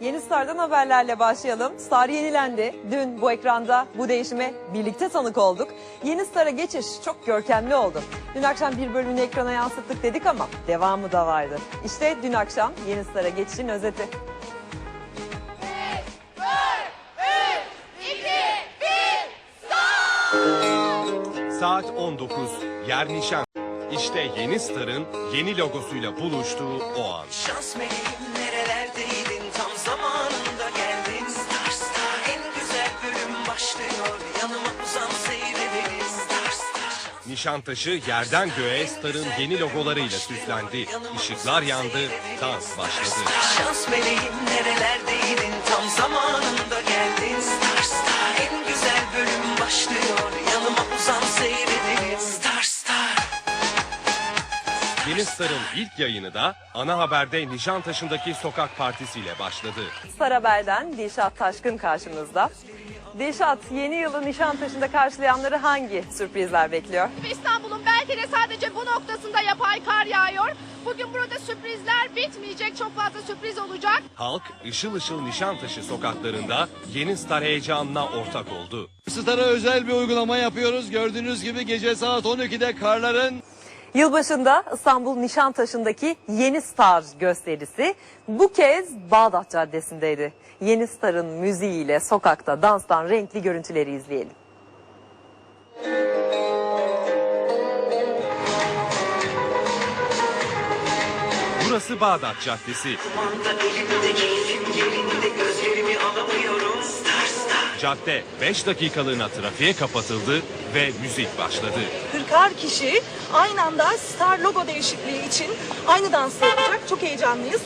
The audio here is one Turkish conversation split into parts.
Yeni Star'dan haberlerle başlayalım. Star yenilendi. Dün bu ekranda bu değişime birlikte tanık olduk. Yeni Star'a geçiş çok görkemli oldu. Dün akşam bir bölümünü ekrana yansıttık dedik ama devamı da vardı. İşte dün akşam Yeni Star'a geçişin özeti. Saat 19. Yer nişan. İşte yeni Star'ın yeni logosuyla buluştuğu o an. Şans meleğim nerelerdeydin Nişantaşı yerden göğe Star'ın yeni logolarıyla süslendi. Işıklar yandı, dans başladı. Yeni Star'ın ilk yayını da ana haberde Nişantaşı'ndaki sokak partisiyle başladı. Star Haber'den Dilşat Taşkın karşımızda. Dilşat yeni yılı Nişantaşı'nda karşılayanları hangi sürprizler bekliyor? İstanbul'un belki de sadece bu noktasında yapay kar yağıyor. Bugün burada sürprizler bitmeyecek. Çok fazla sürpriz olacak. Halk ışıl ışıl Nişantaşı sokaklarında yeni Star heyecanına ortak oldu. Star'a özel bir uygulama yapıyoruz. Gördüğünüz gibi gece saat 12'de karların Yılbaşında İstanbul Nişantaşı'ndaki Yeni Star gösterisi bu kez Bağdat Caddesi'ndeydi. Yeni Star'ın müziğiyle sokakta danstan renkli görüntüleri izleyelim. Burası Bağdat Caddesi. Cadde 5 dakikalığına trafiğe kapatıldı ve müzik başladı. 40'ar kişi aynı anda Star logo değişikliği için aynı dansı yapacak. Çok heyecanlıyız.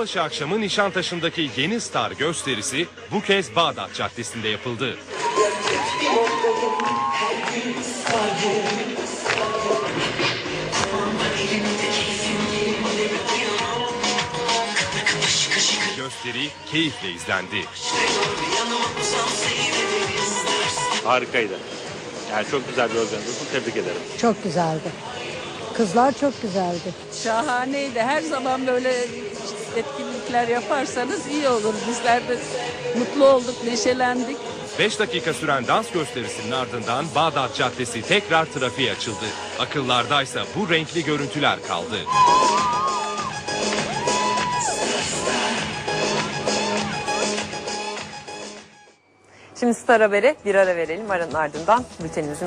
Yılbaşı akşamı Nişantaşı'ndaki Yeni Star gösterisi bu kez Bağdat Caddesi'nde yapıldı. Gösteri keyifle izlendi. Harikaydı. Yani çok güzel bir organizasyon. Tebrik ederim. Çok güzeldi. Kızlar çok güzeldi. Şahaneydi. Her zaman böyle etkinlikler yaparsanız iyi olur. Bizler de mutlu olduk, neşelendik. 5 dakika süren dans gösterisinin ardından Bağdat Caddesi tekrar trafiğe açıldı. Akıllardaysa bu renkli görüntüler kaldı. Şimdi Star Haber'e bir ara verelim. Aranın ardından bültenimizin